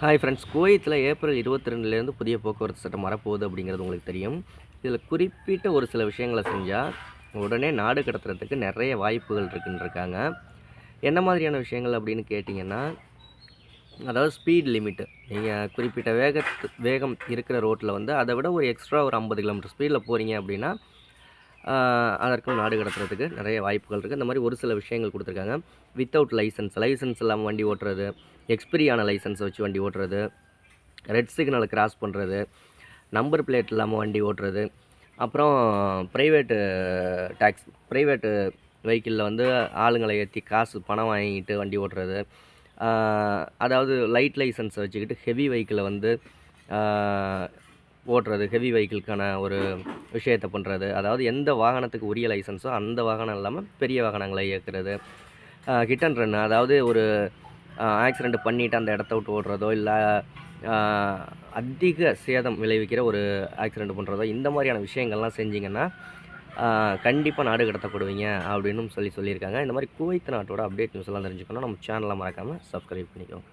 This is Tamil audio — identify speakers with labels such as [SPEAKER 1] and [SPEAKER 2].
[SPEAKER 1] ஹாய் ஃப்ரெண்ட்ஸ் குவைத்தில் ஏப்ரல் இருபத்தி ரெண்டுலேருந்து புதிய போக்குவரத்து சட்டம் வரப்போகுது அப்படிங்கிறது உங்களுக்கு தெரியும். இதில் குறிப்பிட்ட ஒரு சில விஷயங்களை செஞ்சால் உடனே நாடு கடத்துறதுக்கு நிறைய வாய்ப்புகள் இருக்குன்னு இருக்காங்க என்ன மாதிரியான விஷயங்கள் அப்படின்னு கேட்டிங்கன்னா அதாவது ஸ்பீட் லிமிட்டு நீங்கள் குறிப்பிட்ட வேகத்து வேகம் இருக்கிற ரோட்டில் வந்து அதை விட ஒரு எக்ஸ்ட்ரா ஒரு ஐம்பது கிலோமீட்டர் ஸ்பீடில் போகிறீங்க அப்படின்னா அதற்கும் நாடு கடத்துறதுக்கு நிறைய வாய்ப்புகள் இருக்குது இந்த மாதிரி ஒரு சில விஷயங்கள் கொடுத்துருக்காங்க. வித்தவுட் லைசன்ஸ் லைசன்ஸ் இல்லாமல் வண்டி ஓட்டுறது எக்ஸ்பிரியான லைசன்ஸ் வச்சு வண்டி ஓட்டுறது ரெட் சிக்னலை கிராஸ் பண்ணுறது நம்பர் பிளேட் இல்லாமல் வண்டி ஓட்டுறது அப்புறம் ப்ரைவேட்டு டேக்ஸ் ப்ரைவேட்டு வெஹிக்கிளில் வந்து ஆளுங்களை ஏற்றி காசு பணம் வாங்கிட்டு வண்டி ஓட்டுறது. அதாவது லைட் லைசன்ஸை வச்சுக்கிட்டு ஹெவி வெஹிக்கிளை வந்து ஓட்டுறது ஹெவி வெஹிக்கிளுக்கான ஒரு விஷயத்தை பண்ணுறது அதாவது எந்த வாகனத்துக்கு உரிய லைசன்ஸோ அந்த வாகனம் இல்லாமல் பெரிய வாகனங்களை இயக்குறது. ஹிட் அண்ட் ரன் அதாவது ஒரு ஆக்சிடெண்ட் பண்ணிவிட்டு அந்த இடத்த விட்டு ஓடுறதோ இல்லை அதிக சேதம் விளைவிக்கிற ஒரு ஆக்சிடெண்ட் பண்ணுறதோ இந்த மாதிரியான விஷயங்கள்லாம் செஞ்சீங்கன்னா கண்டிப்பாக நாடு கடத்தப்படுவீங்க அப்படின்னு சொல்லி சொல்லியிருக்காங்க. இந்த மாதிரி குவைத் நாட்டோட அப்டேட் நியூஸ்லாம் தெரிஞ்சுக்கணும் நம்ம சேனலை மறக்காமல் சப்ஸ்கிரைப் பண்ணிக்கோங்க.